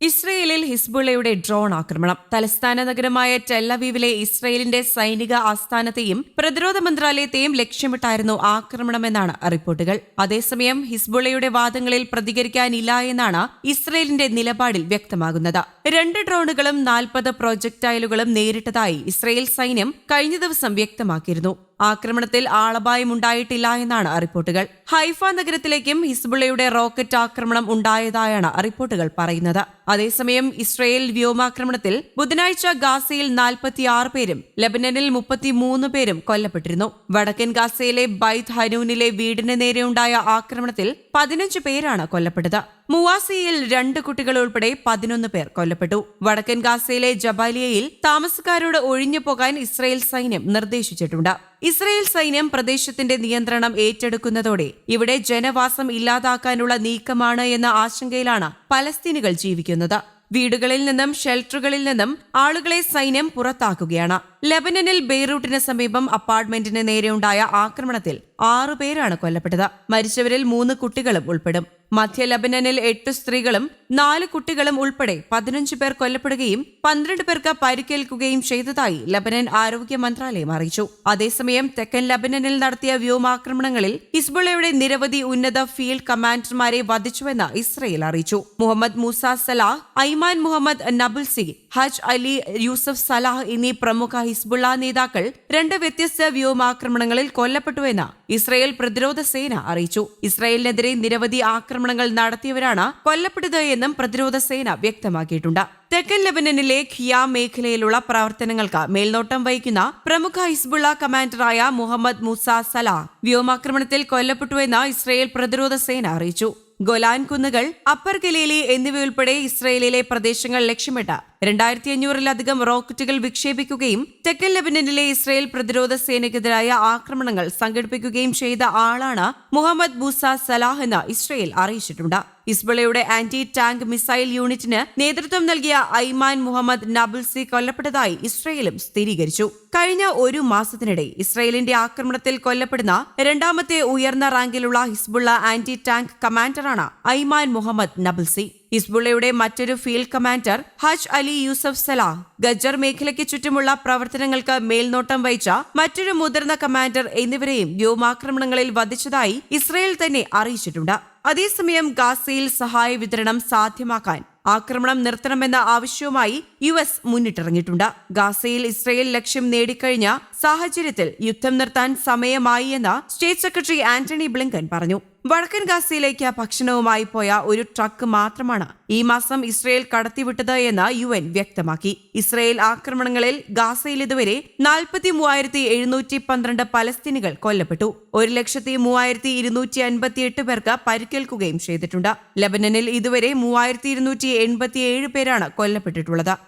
ഇസ്രയേലിൽ ഹിസ്ബുള്ളയുടെ ഡ്രോൺ ആക്രമണം. തലസ്ഥാന നഗരമായ ടെല്ലവീവിലെ ഇസ്രയേലിന്റെ സൈനിക ആസ്ഥാനത്തെയും പ്രതിരോധ മന്ത്രാലയത്തെയും ലക്ഷ്യമിട്ടായിരുന്നു ആക്രമണമെന്നാണ് റിപ്പോർട്ടുകൾ. അതേസമയം ഹിസ്ബുള്ളയുടെ വാദങ്ങളിൽ പ്രതികരിക്കാനില്ല എന്നാണ് ഇസ്രയേലിന്റെ നിലപാടിൽ വ്യക്തമാകുന്നത്. രണ്ട് ഡ്രോണുകളും നാൽപ്പത് പ്രൊജക്ടൈലുകളും നേരിട്ടതായി ഇസ്രയേൽ സൈന്യം കഴിഞ്ഞ ദിവസം വ്യക്തമാക്കിയിരുന്നു. ആക്രമണത്തിൽ ആളപായമുണ്ടായിട്ടില്ല എന്നാണ് റിപ്പോർട്ടുകൾ. ഹൈഫ നഗരത്തിലേക്കും ഹിസ്ബുള്ളയുടെ റോക്കറ്റ് ആക്രമണം ഉണ്ടായതായാണ് റിപ്പോർട്ടുകൾ പറയുന്നത്. അതേസമയം ഇസ്രയേൽ വ്യോമാക്രമണത്തിൽ ബുധനാഴ്ച ഗാസയിൽ നാൽപ്പത്തിയാറ് പേരും ലബനനിൽ മുപ്പത്തിമൂന്ന് പേരും കൊല്ലപ്പെട്ടിരുന്നു. വടക്കൻ ഗാസയിലെ ബൈത്ത് ഹനൂനിലെ വീടിന് നേരെയുണ്ടായ ആക്രമണത്തിൽ പതിനഞ്ച് പേരാണ് കൊല്ലപ്പെട്ടത്. മുവാസിയിൽ രണ്ട് കുട്ടികൾ ഉൾപ്പെടെ പതിനൊന്ന് പേർ കൊല്ലപ്പെട്ടു. വടക്കൻ ഗാസയിലെ ജബാലിയയിൽ താമസക്കാരോട് ഒഴിഞ്ഞു പോകാൻ ഇസ്രയേൽ സൈന്യം നിർദ്ദേശിച്ചിട്ടുണ്ട്. ഇസ്രയേൽ സൈന്യം പ്രദേശത്തിന്റെ നിയന്ത്രണം ഏറ്റെടുക്കുന്നതോടെ ഇവിടെ ജനവാസം ഇല്ലാതാക്കാനുള്ള നീക്കമാണ് എന്ന ആശങ്കയിലാണ് പലസ്തീനുകൾ ജീവിക്കുന്നത്. വീടുകളിൽ നിന്നും ഷെൽട്ടറുകളിൽ നിന്നും ആളുകളെ സൈന്യം പുറത്താക്കുകയാണ്. ലബനനിൽ ബെയ്റൂട്ടിന് സമീപം അപ്പാർട്ട്മെന്റിന് നേരെയുണ്ടായ ആക്രമണത്തിൽ ആറു പേരാണ് കൊല്ലപ്പെട്ടത്. മരിച്ചവരിൽ മൂന്ന് കുട്ടികളും ഉൾപ്പെടും. മധ്യ ലബനനിൽ എട്ട് സ്ത്രീകളും നാല് കുട്ടികളും ഉൾപ്പെടെ പതിനഞ്ച് പേർ കൊല്ലപ്പെടുകയും പന്ത്രണ്ട് പേർക്ക് പരിക്കേൽക്കുകയും ചെയ്തതായി ലബനൻ ആരോഗ്യ മന്ത്രാലയം അറിയിച്ചു. അതേസമയം തെക്കൻ ലബനനിൽ നടത്തിയ വ്യോമാക്രമണങ്ങളിൽ ഹിസ്ബുള്ളയുടെ നിരവധി ഉന്നത ഫീൽഡ് കമാൻഡർമാരെ വധിച്ചുവെന്ന് ഇസ്രയേൽ അറിയിച്ചു. മുഹമ്മദ് മൂസ സലാഹ് ഐമാൻ മുഹമ്മദ് നബുൽസി ഹജ് അലി യൂസഫ് സലാഹ് എന്നീ പ്രമുഖ ഹിസ്ബുള്ള നേതാക്കൾ രണ്ട് വ്യത്യസ്ത വ്യോമാക്രമണങ്ങളിൽ കൊല്ലപ്പെട്ടുവെന്ന് ഇസ്രയേൽ പ്രതിരോധ സേന അറിയിച്ചു. ഇസ്രയേലിനെതിരെ നിരവധി ആക്രമണങ്ങൾ നടത്തിയവരാണ് കൊല്ലപ്പെട്ടത് എന്നും പ്രതിരോധ സേന വ്യക്തമാക്കിയിട്ടുണ്ട്. തെക്കൻ ലെബനനിലെ ഖിയ മേഖലയിലുള്ള പ്രവർത്തനങ്ങൾക്ക് മേൽനോട്ടം വഹിക്കുന്ന പ്രമുഖ ഹിസ്ബുള്ള കമാൻഡറായ മുഹമ്മദ് മുസ സലാ വ്യോമാക്രമണത്തിൽ കൊല്ലപ്പെട്ടുവെന്ന് ഇസ്രയേൽ പ്രതിരോധ സേന അറിയിച്ചു. ഗൊലാൻ കുന്നുകൾ അപ്പർ ഗലീലി എന്നിവയുൾപ്പെടെ ഇസ്രയേലിലെ പ്രദേശങ്ങൾ ലക്ഷ്യമിട്ട് രണ്ടായിരത്തി അഞ്ഞൂറിലധികം റോക്കറ്റുകൾ വിക്ഷേപിക്കുകയും തെക്കൻ ലെബനനിലെ ഇസ്രയേൽ പ്രതിരോധ സേനയ്ക്കെതിരായ ആക്രമണങ്ങൾ സംഘടിപ്പിക്കുകയും ചെയ്ത ആളാണ് മുഹമ്മദ് ബൂസ സലാഹ് എന്ന് ഇസ്രയേൽ അറിയിച്ചിട്ടുണ്ട്. ഇസ്ബളയുടെ ആന്റി ടാങ്ക് മിസൈൽ യൂണിറ്റിന് നേതൃത്വം നൽകിയ ഐമാൻ മുഹമ്മദ് നബുൽസി കൊല്ലപ്പെട്ടതായി ഇസ്രയേലും സ്ഥിരീകരിച്ചു. കഴിഞ്ഞ ഒരു മാസത്തിനിടെ ഇസ്രയേലിന്റെ ആക്രമണത്തിൽ കൊല്ലപ്പെടുന്ന രണ്ടാമത്തെ ഉയർന്ന റാങ്കിലുള്ള ഹിസ്ബുള്ള ആന്റി ടാങ്ക് കമാൻഡറാണ് ഐമാൻ മുഹമ്മദ് നബുൽസി ഹിസ്ബുള്ളയുടെ മറ്റൊരു field commander Hajj Ali Yousef Salah Ghajar മേഖലയ്ക്ക് ചുറ്റുമുള്ള പ്രവർത്തനങ്ങൾക്ക് മേൽനോട്ടം വഹിച്ച മറ്റൊരു മുതിർന്ന കമാൻഡർ എന്നിവരെയും വ്യോമാക്രമണങ്ങളിൽ വധിച്ചതായി ഇസ്രയേൽ തന്നെ അറിയിച്ചിട്ടുണ്ട്. അതേസമയം ഗാസയിൽ സഹായ വിതരണം സാധ്യമാക്കാൻ ആക്രമണം നിർത്തണമെന്ന ആവശ്യവുമായി യു എസ് മുന്നിട്ടിറങ്ങിയിട്ടുണ്ട്. ഗാസയിൽ ഇസ്രയേൽ ലക്ഷ്യം നേടിക്കഴിഞ്ഞ സാഹചര്യത്തിൽ യുദ്ധം നിർത്താൻ സമയമായി എന്ന് സ്റ്റേറ്റ് സെക്രട്ടറി ആന്റണി ബ്ലിങ്കൻ പറഞ്ഞു. വടക്കൻ ഗാസയിലേക്ക് ഭക്ഷണവുമായി പോയ ഒരു ട്രക്ക് മാത്രമാണ് ഈ മാസം ഇസ്രയേൽ കടത്തിവിട്ടത് എന്ന് യു എൻ വ്യക്തമാക്കി. ഇസ്രയേൽ ആക്രമണങ്ങളിൽ ഗാസയിൽ ഇതുവരെ നാൽപ്പത്തി മൂവായിരത്തി എഴുന്നൂറ്റി പന്ത്രണ്ട് പലസ്തീനികൾ കൊല്ലപ്പെട്ടു. ഒരു ലക്ഷത്തി മൂവായിരത്തി ഇരുന്നൂറ്റി അൻപത്തിയെട്ട് പേർക്ക് പരിക്കേൽക്കുകയും ചെയ്തിട്ടുണ്ട്. ലബനനിൽ ഇതുവരെ മൂവായിരത്തി ഇരുന്നൂറ്റി എൺപത്തിയേഴ് പേരാണ് കൊല്ലപ്പെട്ടിട്ടുള്ളത്.